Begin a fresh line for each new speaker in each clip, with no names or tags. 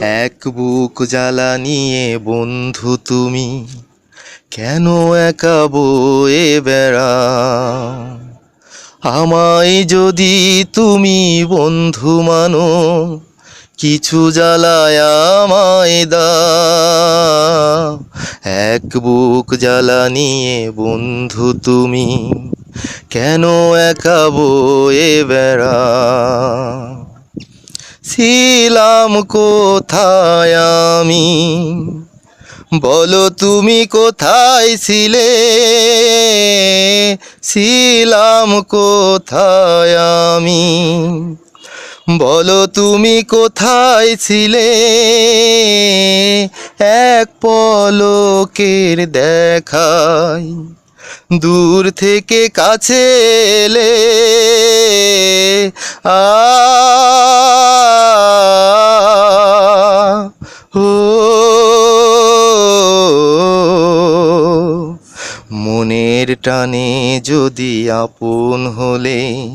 এক বুক জ্বালা নিয়ে বন্ধু তুমি, কেন একা বয়ে বেড়া? আমায় যদি তুমি বন্ধু মানো, কিছু জ্বালায় আমায় দাও এক বুক জ্বালা নিয়ে বন্ধু তুমি, কেন একা বয়ে বেড়া? ছিলাম কোথায় আমি? বলো তুমি কোথায় ছিলে? ছিলাম কোথায় আমি? বলো তুমি কোথায় ছিলে? এক পলকের দেখায় দূর থেকে কাছে এলে ও মনের টানে যদি আপন হলে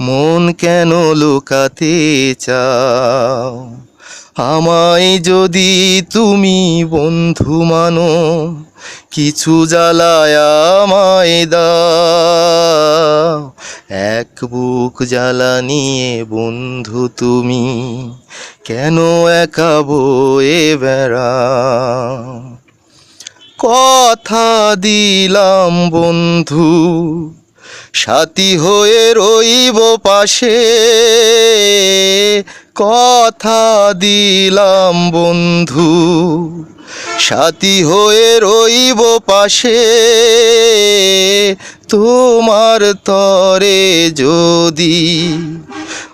মন কেন লুকাতে চাও? আমায় যদি তুমি বন্ধু মানো, কিছু জ্বালায় আমায় দাও। এক বুক জ্বালা নিয়ে বন্ধু তুমি কেন একা বয়ে বেড়া? কথা দিলাম বন্ধু, সাথী হয়ে রইব পাশে। কথা দিলাম বন্ধু, সাথী হয়ে রইব পাশে। তোমার তরে যদি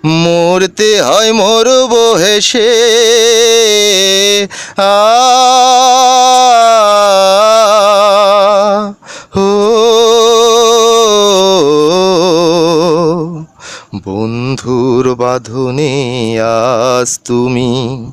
মরতে হয় মরব হেসে। আ বন্ধুর বাঁধনে আজ তুমি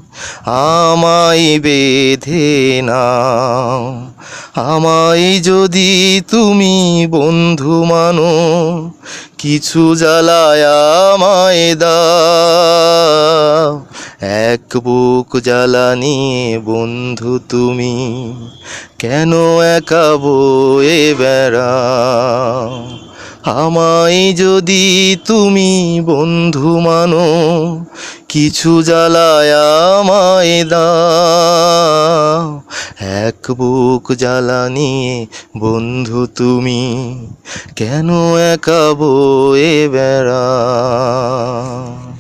আমায় বেঁধে নাও। আমায় যদি তুমি বন্ধু মানো, কিছু জ্বালায় আমায় দাও। এক বুক জ্বালা নিয়ে বন্ধু তুমি কেন একা বয়ে বেড়াও? আমায় যদি তুমি বন্ধু মানো, কিছু জ্বালায় আমায় দাও। এক বুক জ্বালা নিয়ে বন্ধু তুমি, কেন একা বয়ে বেড়াও?